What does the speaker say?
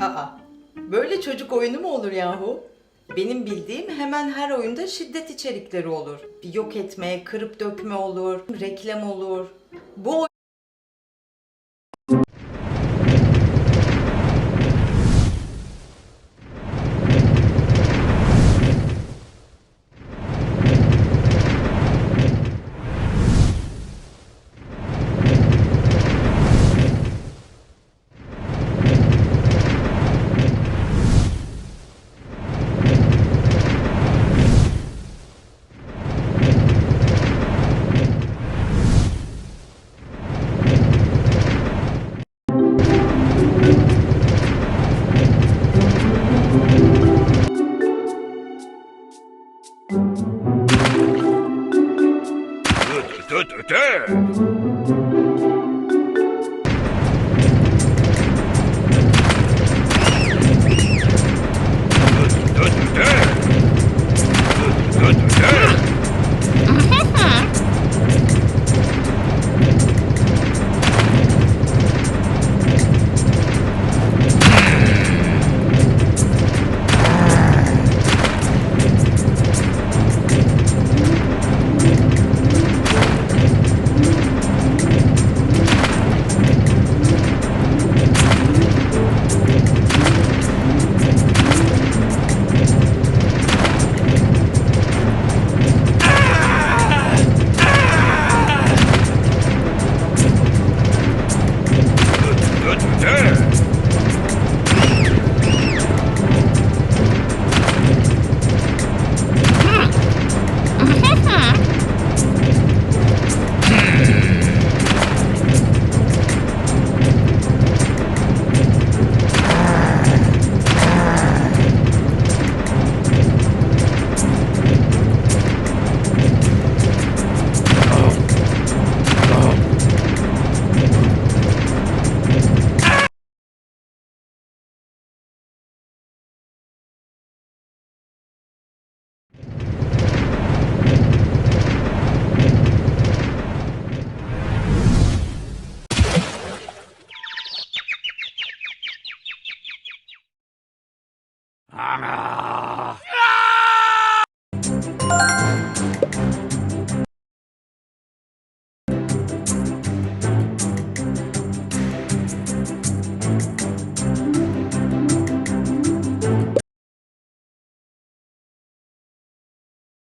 Aa, böyle çocuk oyunu mu olur yahu? Benim bildiğim hemen her oyunda şiddet içerikleri olur. Bir yok etme, kırıp dökme olur, reklam olur. Bu good day. Ah.